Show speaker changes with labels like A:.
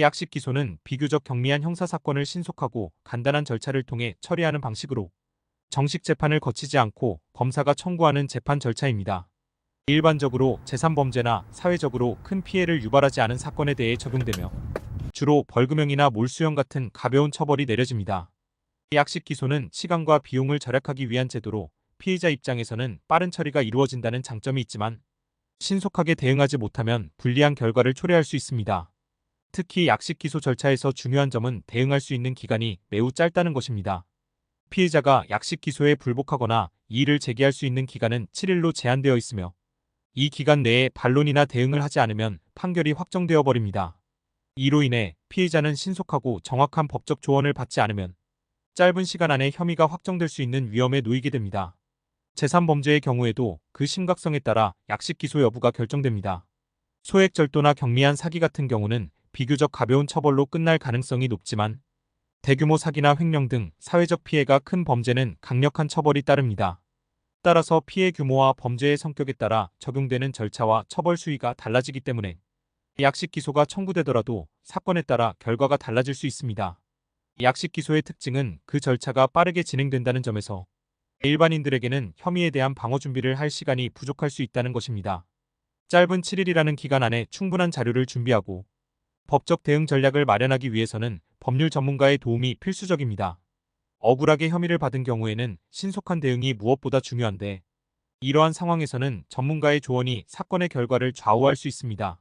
A: 약식 기소는 비교적 경미한 형사 사건을 신속하고 간단한 절차를 통해 처리하는 방식으로 정식 재판을 거치지 않고 검사가 청구하는 재판 절차입니다. 일반적으로 재산범죄나 사회적으로 큰 피해를 유발하지 않은 사건에 대해 적용되며 주로 벌금형이나 몰수형 같은 가벼운 처벌이 내려집니다. 약식 기소는 시간과 비용을 절약하기 위한 제도로 피해자 입장에서는 빠른 처리가 이루어진다는 장점이 있지만 신속하게 대응하지 못하면 불리한 결과를 초래할 수 있습니다. 특히 약식 기소 절차에서 중요한 점은 대응할 수 있는 기간이 매우 짧다는 것입니다. 피해자가 약식 기소에 불복하거나 이의를 제기할 수 있는 기간은 7일로 제한되어 있으며 이 기간 내에 반론이나 대응을 하지 않으면 판결이 확정되어 버립니다. 이로 인해 피해자는 신속하고 정확한 법적 조언을 받지 않으면 짧은 시간 안에 혐의가 확정될 수 있는 위험에 놓이게 됩니다. 재산범죄의 경우에도 그 심각성에 따라 약식 기소 여부가 결정됩니다. 소액절도나 경미한 사기 같은 경우는 비교적 가벼운 처벌로 끝날 가능성이 높지만 대규모 사기나 횡령 등 사회적 피해가 큰 범죄는 강력한 처벌이 따릅니다. 따라서 피해 규모와 범죄의 성격에 따라 적용되는 절차와 처벌 수위가 달라지기 때문에 약식 기소가 청구되더라도 사건에 따라 결과가 달라질 수 있습니다. 약식 기소의 특징은 그 절차가 빠르게 진행된다는 점에서 일반인들에게는 혐의에 대한 방어 준비를 할 시간이 부족할 수 있다는 것입니다. 짧은 7일이라는 기간 안에 충분한 자료를 준비하고 법적 대응 전략을 마련하기 위해서는 법률 전문가의 도움이 필수적입니다. 억울하게 혐의를 받은 경우에는 신속한 대응이 무엇보다 중요한데 이러한 상황에서는 전문가의 조언이 사건의 결과를 좌우할 수 있습니다.